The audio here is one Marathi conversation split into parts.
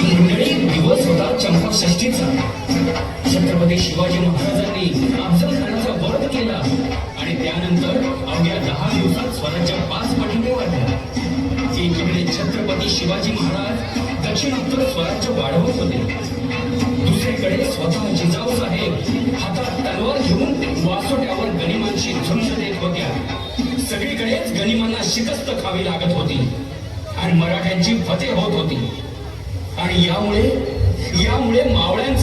दिवस होता चंपाषष्ठीचा. छत्रपती शिवाजी महाराजांनी अफजल खानाचा वध केला आणि त्यानंतर अवघ्या दहा दिवसात स्वराज्य पाच पटीने वाढल्या. एकीकडे छत्रपती शिवाजी महाराज दक्षिणोत्तर स्वराज्य वाढवत होते. दुसरीकडे स्वतः जिजाऊ साहेब हातात तलवार घेऊन वासोट्यावर गनिमांशी झुंज देत होत्या. सगळीकडेच गनिमांना शिकस्त खावी लागत होती. आणि मराठ्यांची फते होत होती. आणि यामुळे यामुळे मावळ्यांचा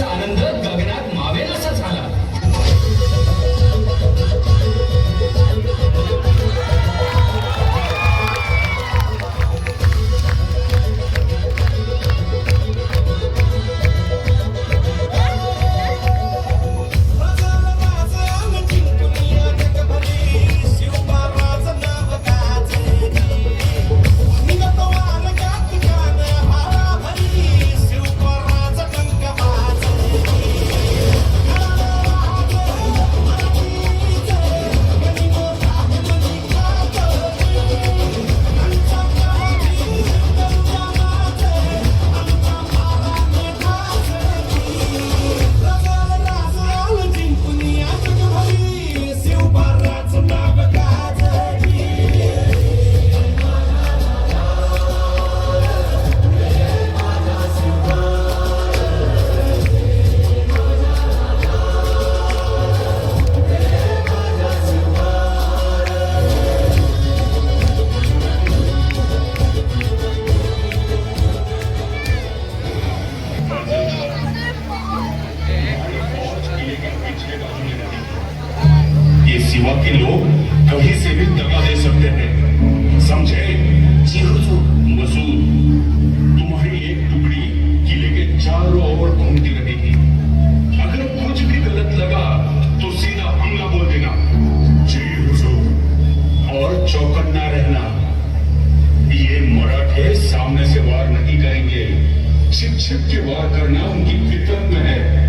छिप के वार करना उनकी फितरत में है।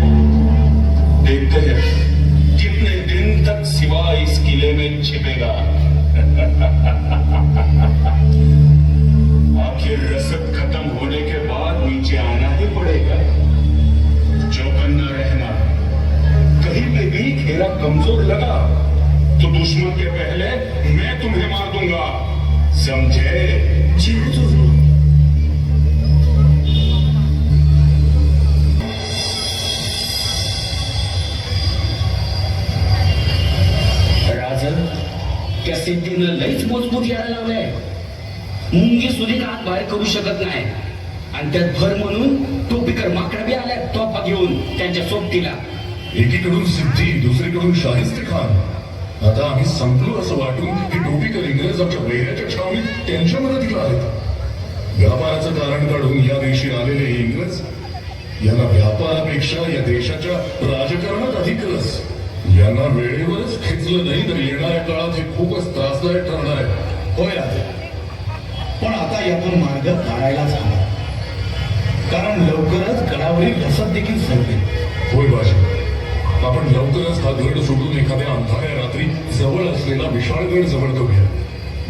देखते हैं, कितने दिन तक सिवा इस किले में छिपेगा। आखिर रसद खत्म होने के बाद नीचे आना ही पड़ेगा। जो चौकन्ना रहना। कहीं पे भी घेरा कमज़ोर लगा तो दुश्मन के पहले मैं तुम्हें मार दूँगा। समझे? सिद्धीनं लईच मजबूत यायला लावलंय. मुंगी सुधी आत बाहेर करू शकत नाही. आणि त्यात भर म्हणून टोपीकर माकडा बी आल्या तोफा घेऊन त्यांच्या सोबतीला. एकीकडून सिद्धी दुसरीकडून शाहिस्ते खान. आता आम्ही संपलो असं वाटून हे टोपीकर इंग्रज आमच्या वैराच्या छावणीत त्यांच्या मदतीला आहेत. व्यापाराचं कारण काढून या देशी आलेले इंग्रज यांना व्यापारापेक्षा या देशाच्या राजकारणात अधिक रस. यांना वेळेवरच खेचलं नाही तर येणाऱ्या काळात हे खूपच त्रासदायक ठरणार आहे. होय राजा. पण आता यातून मार्ग काढायलाच हवा. कारण लवकरच गडावरील रसद देखील संपेल होय बाजी. आपण लवकरच हा गड सोडून एखाद्या अंधाऱ्या रात्री जवळ असलेला विशाळगड जवळ करूया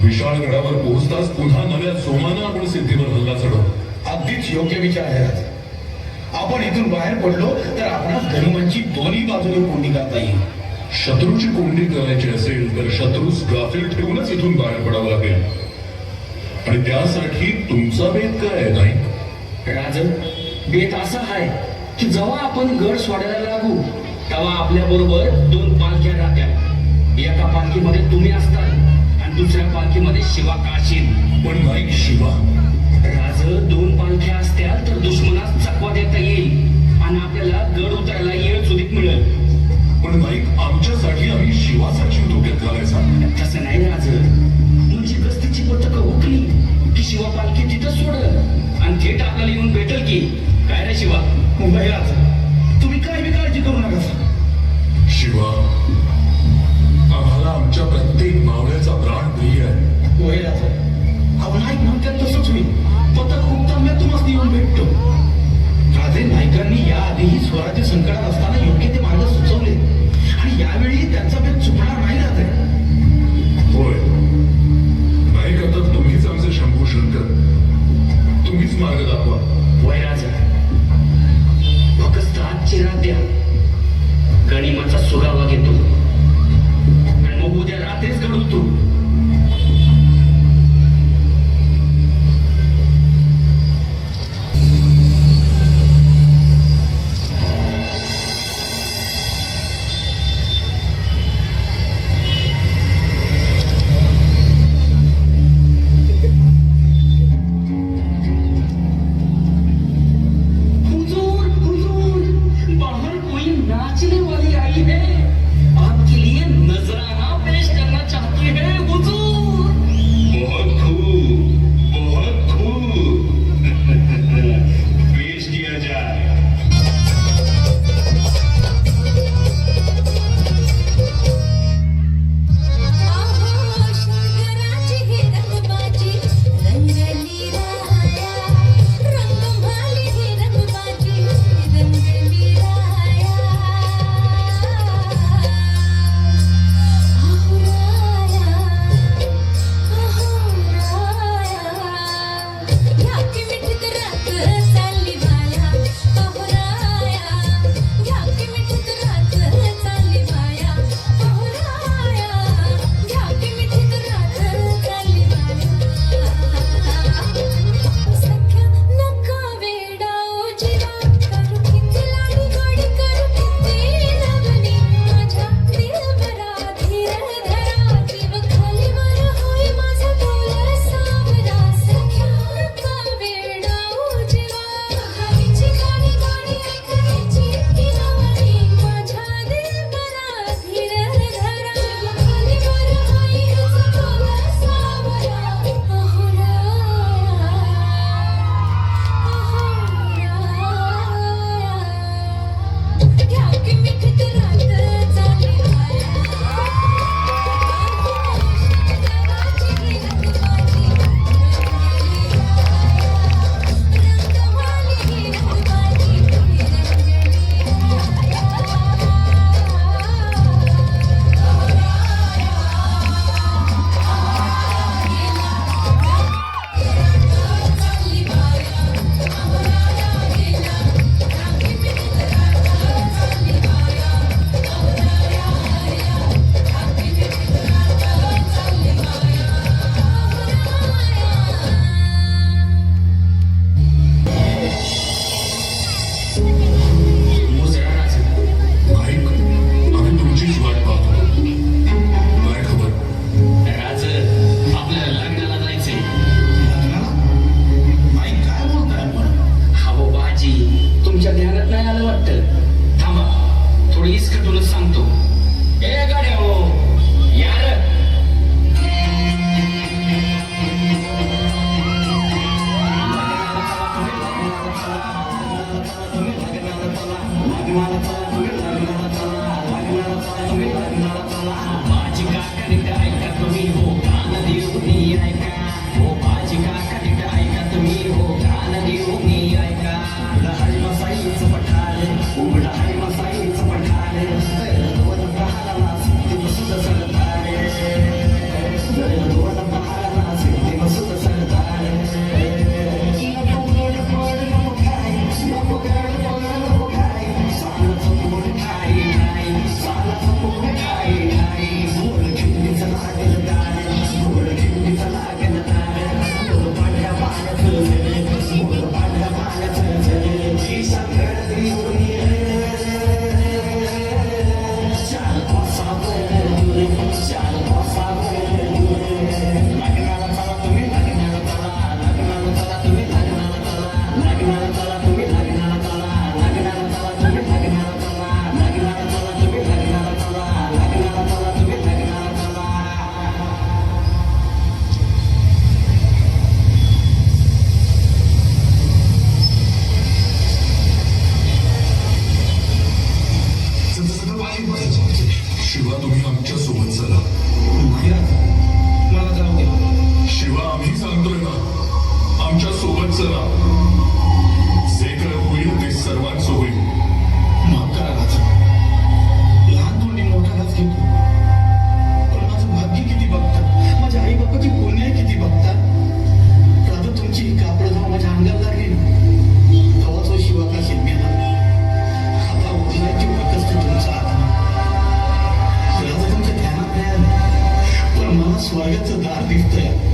विशाळगडावर पोहोचताच पुन्हा नव्या जोमानं आपण सिद्धीवर हल्ला चढवू. अगदीच योग्य विचार आहे राजा. आपण इथून बाहेर पडलो तर आपणास गरिबांची दोन्ही बाजूने कोंडी करता येईल. शत्रूची कोंडी करायची असेल तर शत्रूस गाफील ठेवूनच इथून बाहेर पडावं लागेल. आणि त्यासाठी तुमचा बेत काय आहे नाही? राजन बेत असा आहे की जेव्हा आपण गड सोडायला लागू तेव्हा आपल्या बरोबर दोन पालख्या राहत्या एका पालखीमध्ये तुम्ही असताल आणि दुसऱ्या पालखीमध्ये शिवा काशीन पण नाईक शिवा. राज दोन पालख्या असत्या तर दुश्मनास चकवा देता येईल आणि आपल्याला गड उतरायला येळ सुधीत मिळेल. पण नाईक आमच्यासाठी आम्ही शिवाचा जीव धोक्यात घालायचा. तसं नाही राज म्हणजे गस्तीची पथकं हुकली की शिवा पालखी तिथं सोडल आणि थेट आपल्याला येऊन भेटल की. काय रे शिवा? मुंबई राजा स्वर्गाचं दार दिसतंय.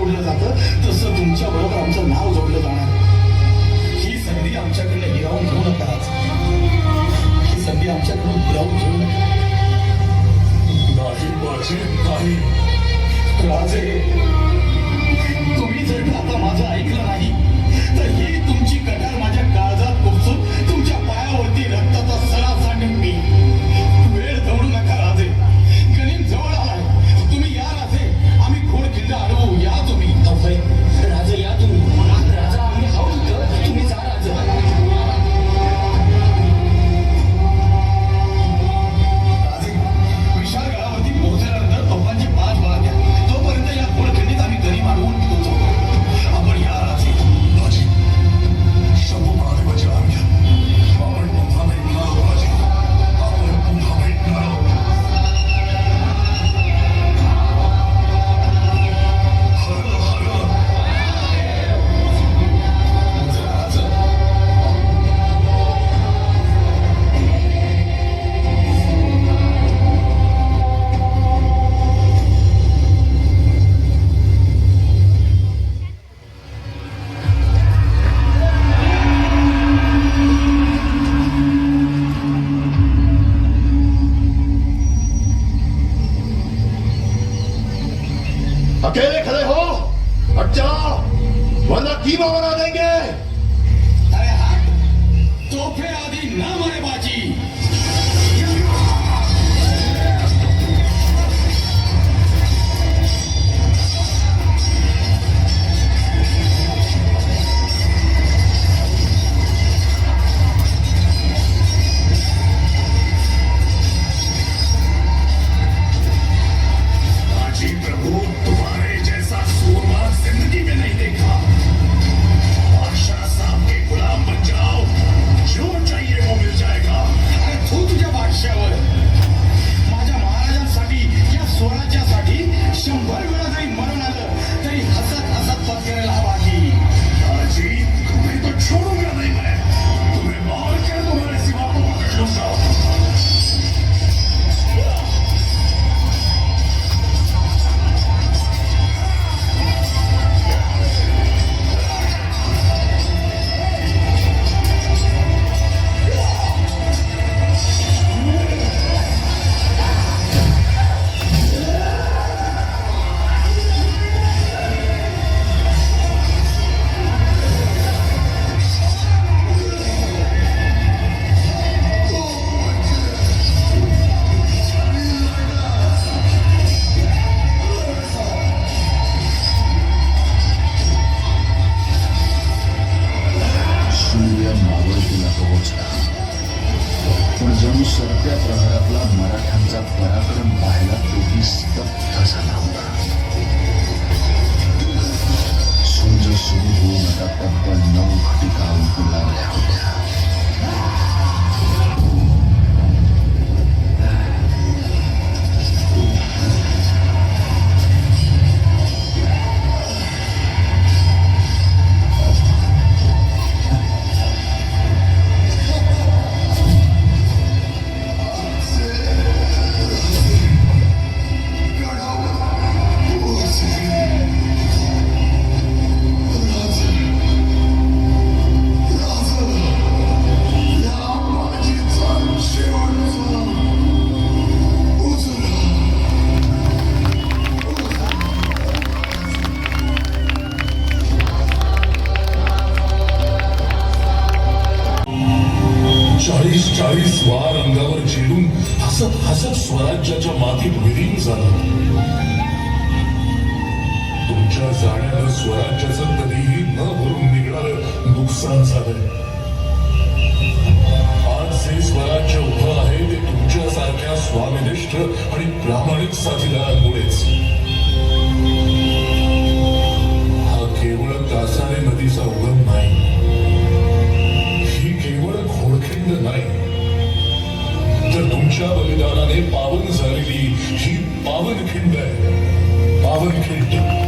जोडलं जातं. तसं तुमच्या बरोबर आमचं नाव जोडलं जाणार. ही संधी आमच्याकडे हिरावून घेऊ नका ही संधी आमच्याकडून हिरावून घेऊ नका. राजे तुम्ही जर आता माझं ऐकलं नाही तर ही तुमची कटार माझ्या काळजात पोहोचून नदीचा उगम नाही. ही केवळ खोडखिंड नाही. तर तुमच्या बलिदानाने पावन झालेली ही पावनखिंड आहे. पावनखिंड